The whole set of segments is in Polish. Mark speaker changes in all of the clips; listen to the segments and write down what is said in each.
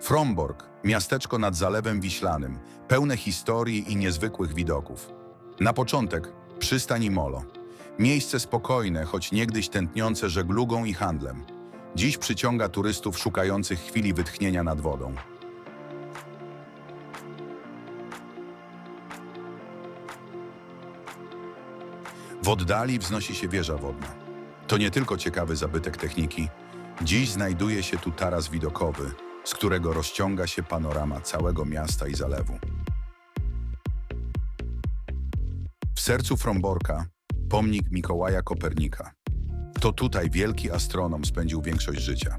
Speaker 1: Fromborg, miasteczko nad Zalewem Wiślanym, pełne historii i niezwykłych widoków. Na początek przystań molo. Miejsce spokojne, choć niegdyś tętniące żeglugą i handlem. Dziś przyciąga turystów szukających chwili wytchnienia nad wodą. W oddali wznosi się wieża wodna. To nie tylko ciekawy zabytek techniki. Dziś znajduje się tu taras widokowy, z którego rozciąga się panorama całego miasta i zalewu. W sercu Fromborka pomnik Mikołaja Kopernika. To tutaj wielki astronom spędził większość życia.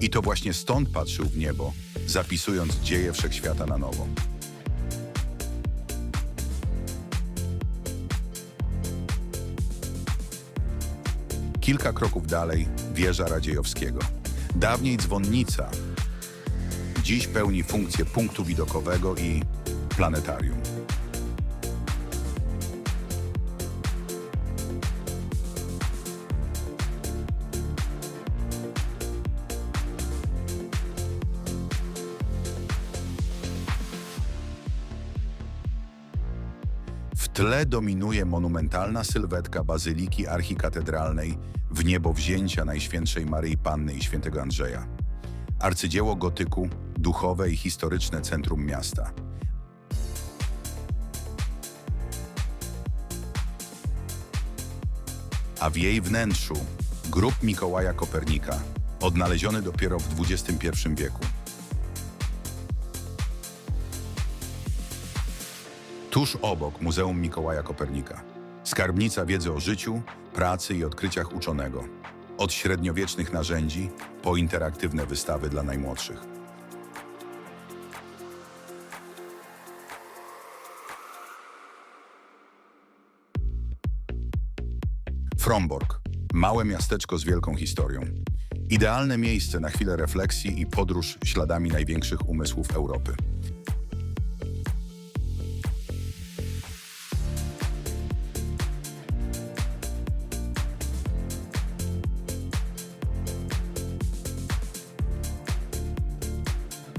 Speaker 1: I to właśnie stąd patrzył w niebo, zapisując dzieje wszechświata na nowo. Kilka kroków dalej wieża Radziejowskiego. Dawniej dzwonnica, dziś pełni funkcję punktu widokowego i planetarium. Tle dominuje monumentalna sylwetka Bazyliki Archikatedralnej w niebo wzięcia Najświętszej Maryi Panny i Świętego Andrzeja. Arcydzieło gotyku, duchowe i historyczne centrum miasta. A w jej wnętrzu grób Mikołaja Kopernika, odnaleziony dopiero w XXI wieku. Tuż obok Muzeum Mikołaja Kopernika. Skarbnica wiedzy o życiu, pracy i odkryciach uczonego. Od średniowiecznych narzędzi po interaktywne wystawy dla najmłodszych. Fromborg. Małe miasteczko z wielką historią. Idealne miejsce na chwilę refleksji i podróż śladami największych umysłów Europy.